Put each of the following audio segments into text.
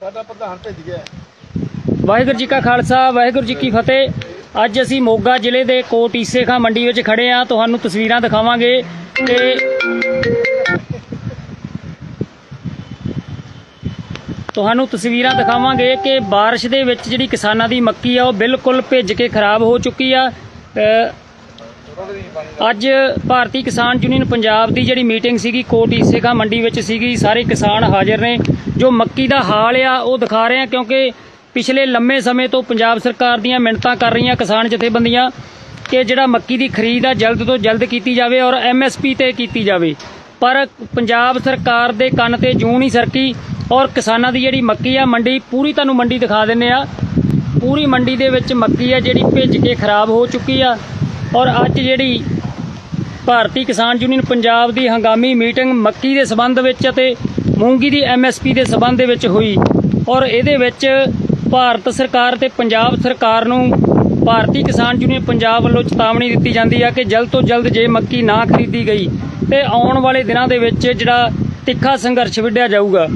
ਸਾਡਾ ਪ੍ਰਧਾਨ ਭੇਜ ਗਿਆ ਵਾਹਿਗੁਰੂ ਜੀ ਕਾ ਖਾਲਸਾ ਵਾਹਿਗੁਰੂ ਜੀ ਕੀ ਫਤਿਹ ਅੱਜ ਅਸੀਂ ਮੋਗਾ ਜ਼ਿਲ੍ਹੇ ਦੇ ਕੋਟ ਈਸੇ ਖਾਂ ਮੰਡੀ ਵਿੱਚ ਖੜੇ ਆ ਤੁਹਾਨੂੰ ਤਸਵੀਰਾਂ ਦਿਖਾਵਾਂਗੇ ਕਿ ਤੁਹਾਨੂੰ ਤਸਵੀਰਾਂ ਦਿਖਾਵਾਂਗੇ ਕਿ بارش ਦੇ ਵਿੱਚ ਜਿਹੜੀ ਕਿਸਾਨਾਂ ਦੀ ਮੱਕੀ ਆ ਉਹ ਬਿਲਕੁਲ ਭਿੱਜ ਕੇ ਖਰਾਬ ਹੋ ਚੁੱਕੀ ਆ ਅ, ਅੱਜ ਭਾਰਤੀ ਕਿਸਾਨ ਯੂਨੀਅਨ ਪੰਜਾਬ ਦੀ ਜਿਹੜੀ ਮੀਟਿੰਗ ਸੀਗੀ, ਕੋਟ ਈਸੇ ਖਾਂ ਮੰਡੀ ਵਿੱਚ ਸੀਗੀ, ਸਾਰੇ ਕਿਸਾਨ ਹਾਜ਼ਰ ਨੇ। ਜੋ ਮੱਕੀ ਦਾ ਹਾਲ ਆ, ਉਹ ਦਿਖਾ ਰਹੇ ਆ, ਕਿਉਂਕਿ ਪਿਛਲੇ ਲੰਮੇ ਸਮੇਂ ਤੋਂ ਪੰਜਾਬ ਸਰਕਾਰ ਦੀਆਂ ਮਿੰਨਤਾਂ ਕਰ ਰਹੀਆਂ ਕਿਸਾਨ ਜਥੇਬੰਦੀਆਂ ਕਿ ਜਿਹੜਾ ਮੱਕੀ ਦੀ ਖਰੀਦ ਆ, ਜਲਦ ਤੋਂ ਜਲਦ ਕੀਤੀ ਜਾਵੇ ਔਰ ਐਮਐਸਪੀ ਤੇ ਕੀਤੀ ਜਾਵੇ। ਪਰ ਪੰਜਾਬ ਸਰਕਾਰ ਦੇ ਕੰਨ ਤੇ ਜੂੰ ਨਹੀਂ ਸਰਕੀ ਔਰ ਕਿਸਾਨਾਂ ਦੀ ਜਿਹੜੀ ਮੱਕੀ ਆ, ਮੰਡੀ ਪੂਰੀ ਤੁਹਾਨੂੰ ਮੰਡੀ ਦਿਖਾ ਦਿੰਨੇ ਆ। ਪੂਰੀ ਮੰਡੀ ਦੇ ਵਿੱਚ ਮੱਕੀ ਆ, ਜਿਹੜੀ ਭਿੱਜ ਕੇ ਖਰਾਬ ਹੋ ਚੁੱਕੀ ਆ। ਔਰ ਅੱਜ ਜਿਹੜੀ ਭਾਰਤੀ ਕਿਸਾਨ ਯੂਨੀਅਨ ਪੰਜਾਬ ਦੀ ਹੰਗਾਮੀ ਮੀਟਿੰਗ ਮੱਕੀ ਦੇ ਸਬੰਧ ਵਿੱਚ ਅਤੇ ਮੂੰਗੀ ਦੀ ਐਮਐਸਪੀ ਦੇ ਸਬੰਧ ਦੇ ਵਿੱਚ ਹੋਈ ਔਰ ਇਹਦੇ ਵਿੱਚ ਭਾਰਤ ਸਰਕਾਰ ਤੇ ਪੰਜਾਬ ਸਰਕਾਰ ਨੂੰ ਭਾਰਤੀ ਕਿਸਾਨ ਯੂਨੀਅਨ ਪੰਜਾਬ ਵੱਲੋਂ ਚੇਤਾਵਨੀ ਦਿੱਤੀ ਜਾਂਦੀ ਆ ਕਿ ਜਲਦ ਤੋਂ ਜਲਦ ਜੇ ਮੱਕੀ ਨਾ ਖਰੀਦੀ ਗਈ ਤੇ ਆਉਣ ਵਾਲੇ ਦਿਨਾਂ ਦੇ ਵਿੱਚ ਜਿਹੜਾ ਤਿੱਖਾ ਸੰਘਰਸ਼ ਵਿੱਢਿਆ ਜਾਊਗਾ।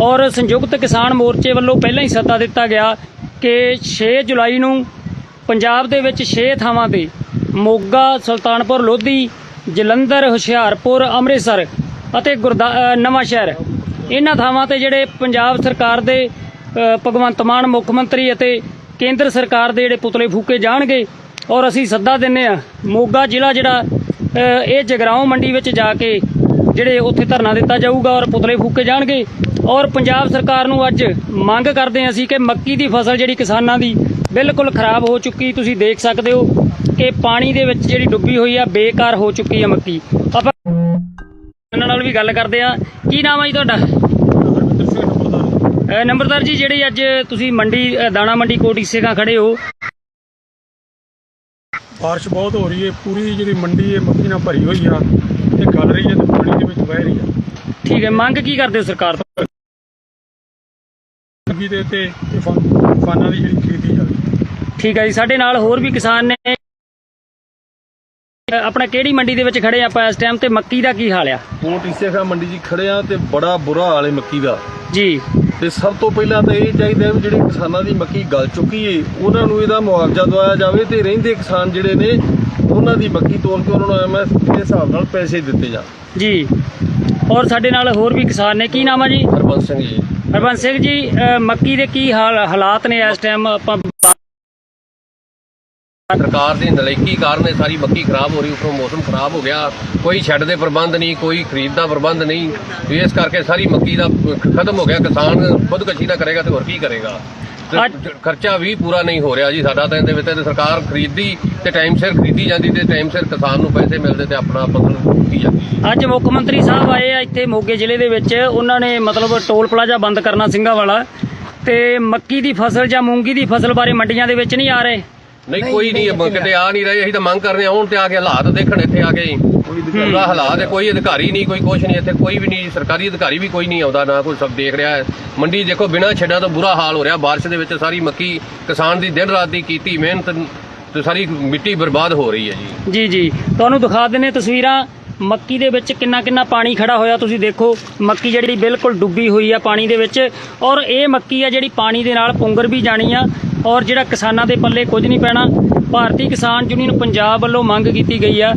ਔਰ ਸੰਯੁਕਤ ਕਿਸਾਨ ਮੋਰਚੇ ਵੱਲੋਂ ਪਹਿਲਾਂ ਹੀ ਸੱਦਾ ਦਿੱਤਾ ਗਿਆ ਕਿ 6 ਜੁਲਾਈ ਨੂੰ ਪੰਜਾਬ ਦੇ ਵਿੱਚ 6 ਥਾਵਾਂ ਤੇ ਮੋਗਾ ਸੁਲਤਾਨਪੁਰ ਲੋਧੀ ਜਲੰਧਰ ਹੁਸ਼ਿਆਰਪੁਰ ਅੰਮ੍ਰਿਤਸਰ ਅਤੇ ਗੁਰਦਾ ਅ, ਨਵਾਂ ਸ਼ਹਿਰ। ਇਹਨਾਂ ਥਾਵਾਂ ਤੇ ਜਿਹੜੇ ਪੰਜਾਬ ਸਰਕਾਰ ਦੇ ਭਗਵੰਤ ਮਾਨ ਮੁੱਖ ਮੰਤਰੀ ਅਤੇ ਕੇਂਦਰ ਸਰਕਾਰ ਦੇ ਜਿਹੜੇ ਪੁਤਲੇ ਫੂਕੇ ਜਾਣਗੇ ਔਰ ਅਸੀਂ ਸੱਦਾ ਦਿੰਨੇ ਆ ਮੋਗਾ ਜ਼ਿਲ੍ਹਾ ਜਿਹੜਾ ਇਹ ਜਗਰਾਉਂ ਮੰਡੀ ਵਿੱਚ ਜਾ ਕੇ ਜਿਹੜੇ ਉੱਥੇ ਧਰਨਾ ਦਿੱਤਾ ਜਾਊਗਾ ਔਰ ਪੁਤਲੇ ਫੂਕੇ ਜਾਣਗੇ ਔਰ ਪੰਜਾਬ ਸਰਕਾਰ ਨੂੰ ਅੱਜ ਮੰਗ ਕਰਦੇ ਹਾਂ ਅਸੀਂ ਕਿ ਮੱਕੀ ਦੀ ਫਸਲ ਜਿਹੜੀ ਕਿਸਾਨਾਂ ਦੀ ਬਿਲਕੁਲ ਖਰਾਬ ਹੋ ਚੁੱਕੀ ਤੁਸੀਂ ਦੇਖ ਸਕਦੇ ਹੋ ਕਿ ਪਾਣੀ ਦੇ ਵਿੱਚ ਜਿਹੜੀ ਡੁੱਬੀ ਹੋਈ ਆ ਬੇਕਾਰ ਹੋ ਚੁੱਕੀ ਆ ਮੱਕੀ। ਆਪਾਂ ਇਹਨਾਂ ਨਾਲ ਵੀ ਗੱਲ ਕਰਦੇ ਆ। ਕੀ ਨਾਮ ਆ ਜੀ ਤੁਹਾਡਾ? ਨੰਬਰਦਾਰ। ਜੀ ਜਿਹੜੀ ਅੱਜ ਤੁਸੀਂ ਮੰਡੀ ਦਾਣਾ ਮੰਡੀ ਕੋਟ ਈਸੇਗਾ ਖੜੇ ਹੋ। ਬਾਰਿਸ਼ ਬਹੁਤ ਹੋ ਰਹੀ ਹੈ ਪੂਰੀ ਜਿਹੜੀ ਮੰਡੀ ਹੈ ਮੱਕੀ ਨਾਲ ਭਰੀ ਹੋਈ ਆ। ਤੇ ਗਲ ਰਹੀ ਹੈ ਤੇ ਪਾਣੀ ਦੇ ਵਿੱਚ ਵਹਿ ਰਹੀ ਆ। ਠੀਕ ਹੈ ਮੰਗ ਕੀ ਕਰਦੇ ਹੋ ਸਰਕਾਰ ਤੋਂ? ਮੱਕੀ ਦੇ ਤੇ ਫਨ- ਦੀ ਜਿਹੜੀ ਖਰੀਦੀ ਜਾਵੇ ਠੀਕ ਹੈ ਜੀ ਸਾਡੇ ਨਾਲ ਹੋਰ ਵੀ ਕਿਸਾਨ ਨੇ। ਆਪਣਾ ਕਿਹੜੀ ਮੰਡੀ ਦੇ ਵਿੱਚ ਖੜੇ ਆਪਾਂ ਇਸ ਟਾਈਮ ਤੇ ਮੱਕੀ ਦਾ ਕੀ ਹਾਲ ਆ? ਹੁਣ ਟੀਸੇ ਖਾ ਮੰਡੀ 'ਚ ਖੜੇ ਆ ਤੇ ਬੜਾ ਬੁਰਾ ਹਾਲ ਹੈ ਮੱਕੀ ਦਾ। ਜੀ। ਤੇ ਸਭ ਤੋਂ ਪਹਿਲਾਂ ਤਾਂ ਇਹ ਚਾਹੀਦਾ ਵੀ ਜਿਹੜੇ ਕਿਸਾਨਾਂ ਦੀ ਮੱਕੀ ਗਲ ਚੁੱਕੀ ਏ ਉਹਨਾਂ ਨੂੰ ਇਹਦਾ ਮੁਆਵਜ਼ਾ ਦਵਾਇਆ ਜਾਵੇ ਤੇ ਰਹਿੰਦੇ ਕਿਸਾਨ ਜਿਹੜੇ ਨੇ ਉਹਨਾਂ ਦੀ ਮੱਕੀ ਤੋਲ ਕੇ ਉਹਨਾਂ ਨੂੰ ਐਮਐਸਪੀ ਦੇ ਹਿਸਾਬ ਨਾਲ ਪੈਸੇ ਦਿੱਤੇ ਜਾਣ। ਜੀ। ਔਰ ਸਾਡੇ ਨਾਲ ਹੋਰ ਵੀ ਕਿਸਾਨ ਨੇ ਕੀ ਨਾਮ ਆ ਜੀ? ਹਰਬੰਸ ਸਿੰਘ ਜੀ। ਹਰਬੰਸ ਸਿੰਘ ਜੀ ਮੱਕੀ ਦੇ ਕੀ ਹਾਲ ਹਾਲਾਤ ਨੇ ਇਸ ਟਾਈਮ ਆਪਾਂ ਸਰਕਾਰ ਦੀ ਨਲਾਇਕੀ ਕਾਰਨ ਇਹ ਸਾਰੀ ਮੱਕੀ ਖਰਾਬ ਹੋ ਰਹੀ ਉੱਪਰੋਂ ਮੌਸਮ ਖਰਾਬ ਹੋ ਗਿਆ ਕੋਈ ਛੱਡ ਦੇ ਪ੍ਰਬੰਧ ਨਹੀਂ ਕੋਈ ਖਰੀਦ ਦਾ ਪ੍ਰਬੰਧ ਨਹੀਂ ਇਸ ਕਰਕੇ ਸਾਰੀ ਮੱਕੀ ਦਾ ਖਤਮ ਹੋ ਗਿਆ ਕਿਸਾਨ ਖੁਦਕਸ਼ੀ ਨਾ ਕਰੇਗਾ ਤੇ ਹੋਰ ਕੀ ਕਰੇਗਾ? ਖਰਚਾ ਵੀ ਪੂਰਾ ਨਹੀਂ ਹੋ ਰਿਹਾ ਜੀ ਸਾਡਾ ਤਾਂ ਇਹਦੇ ਵਿੱਚ ਤੇ ਸਰਕਾਰ ਖਰੀਦਦੀ ਤੇ ਟਾਈਮ ਸਿਰ ਖਰੀਦੀ ਜਾਂਦੀ ਤੇ ਟਾਈਮ ਸਿਰ ਕਿਸਾਨ ਨੂੰ ਪੈਸੇ ਮਿਲਦੇ ਤੇ ਆਪਣਾ ਫਸਲ ਕੀਤੀ ਜਾਂਦੀ ਅੱਜ ਮੁੱਖ ਮੰਤਰੀ ਸਾਹਿਬ ਆਏ ਆ ਇੱਥੇ ਮੋਗੇ ਜ਼ਿਲ੍ਹੇ ਦੇ ਵਿੱਚ ਉਹਨਾਂ ਨੇ ਮਤਲਬ ਟੋਲ ਪਲਾਜ਼ਾ ਬੰਦ ਕਰਨਾ ਸਿੰਘਾਂ ਵਾਲਾ ਤੇ ਮੱਕੀ ਦੀ ਫਸਲ ਜਾਂ ਮੂੰਗੀ ਦੀ ਫਸਲ ਬਾਰੇ ਮੰਡੀਆਂ ਦੇ ਵਿੱਚ ਨਹੀਂ ਆ ਰਹੇ। ਨਹੀਂ ਕੋਈ ਨਹੀਂ ਕਿਤੇ ਆ ਨਹੀਂ ਰਹੇ ਅਸੀਂ ਤਾਂ ਮੰਗ ਕਰਦੇ ਹਾਂ ਹੁਣ ਤੇ ਆ ਕੇ ਹਾਲਾਤ ਦੇਖਣ ਇੱਥੇ ਆ ਕੇ ਪੂਰਾ ਹਾਲਾਤ ਹੈ ਕੋਈ ਅਧਿਕਾਰੀ ਨਹੀਂ ਕੋਈ ਕੁਛ ਨਹੀਂ ਇੱਥੇ ਕੋਈ ਵੀ ਨਹੀਂ ਸਰਕਾਰੀ ਅਧਿਕਾਰੀ ਵੀ ਕੋਈ ਨਹੀਂ ਆਉਂਦਾ ਨਾ ਕੋਈ ਸਭ ਦੇਖ ਰਿਹਾ ਹੈ। ਮੰਡੀ ਦੇਖੋ ਬਿਨਾਂ ਛੱਡਾਂ ਤੋਂ ਬੁਰਾ ਹਾਲ ਹੋ ਰਿਹਾ ਬਾਰਿਸ਼ ਦੇ ਵਿੱਚ ਸਾਰੀ ਮੱਕੀ ਕਿਸਾਨ ਦੀ ਦਿਨ ਰਾਤ ਦੀ ਕੀਤੀ ਮਿਹਨਤ ਤੇ ਸਾਰੀ ਮਿੱਟੀ ਬਰਬਾਦ ਹੋ ਰਹੀ ਹੈ ਜੀ। ਜੀ ਜੀ। ਤੁਹਾਨੂੰ ਦਿਖਾ ਦਿੰਨੇ ਤਸਵੀਰਾਂ। ਮੱਕੀ ਦੇ ਵਿੱਚ ਕਿੰਨਾ ਕਿੰਨਾ ਪਾਣੀ ਖੜਾ ਹੋਇਆ ਤੁਸੀਂ ਦੇਖੋ। ਮੱਕੀ ਜਿਹੜੀ ਬਿਲਕੁਲ ਡੁੱਬੀ ਹੋਈ ਆ ਪਾਣੀ ਦੇ ਵਿੱਚ। ਔਰ ਇਹ ਮੱਕੀ ਆ ਜਿਹੜੀ ਪਾਣੀ ਦੇ ਨਾਲ ਪੁੰਗਰ ਵੀ ਜਾਣੀ ਆ। ਔਰ ਜਿਹੜਾ ਕਿਸਾਨਾਂ ਦੇ ਪੱਲੇ ਕੁਝ ਨਹੀਂ ਪੈਣਾ, ਭਾਰਤੀ ਕਿਸਾਨ ਯੂਨੀਅਨ ਪੰਜਾਬ ਵੱਲੋਂ ਮੰਗ ਕੀਤੀ ਗਈ ਆ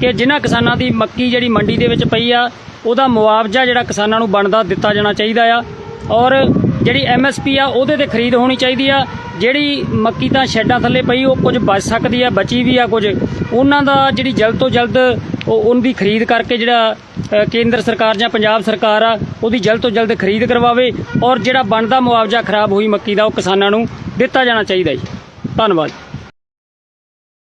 ਕਿ ਜਿਨ੍ਹਾਂ ਕਿਸਾਨਾਂ ਦੀ ਮੱਕੀ ਜਿਹੜੀ ਮੰਡੀ ਦੇ ਵਿੱਚ ਪਈ ਆ, ਉਹਦਾ ਮੁਆਵਜ਼ਾ ਜਿਹੜਾ ਕਿਸਾਨਾਂ ਨੂੰ ਬਣਦਾ ਦਿੱਤਾ ਜਾਣਾ ਚਾਹੀਦਾ ਆ। ਔਰ ਜਿਹੜੀ ਐਮਐਸਪੀ ਆ, ਉਹਦੇ ਤੇ ਖਰੀਦ ਹੋਣੀ ਚਾਹੀਦੀ ਆ। ਜਿਹੜੀ ਮੱਕੀ ਤਾਂ ਸ਼ੈੱਡਾਂ ਥੱਲੇ ਪਈ, ਉਹ ਕੁਝ ਬਚ ਸਕਦੀ ਆ, ਬਚੀ ਵੀ ਆ ਕੁਝ। ਉਹਨਾਂ ਦਾ ਜਿਹੜੀ ਜਲਦ ਤੋਂ ਜਲਦ ਉਹ, ਉਹਦੀ ਖਰੀਦ ਕਰਕੇ ਜਿਹੜਾ ਕੇਂਦਰ ਸਰਕਾਰ ਜਾਂ ਪੰਜਾਬ ਸਰਕਾਰ ਆ, ਉਹਦੀ ਜਲਦ ਤੋਂ ਜਲਦ ਖਰੀਦ ਕਰਵਾਵੇ ਔਰ ਜਿਹੜਾ ਬਣਦਾ ਮੁਆਵਜ਼ਾ ਖਰਾਬ ਹੋਈ ਮੱਕੀ ਦਾ, ਉਹ ਕਿਸਾਨਾਂ ਨੂੰ ਦਿੱਤਾ ਜਾਣਾ ਚਾਹੀਦਾ ਜੀ। ਧੰਨਵਾਦ।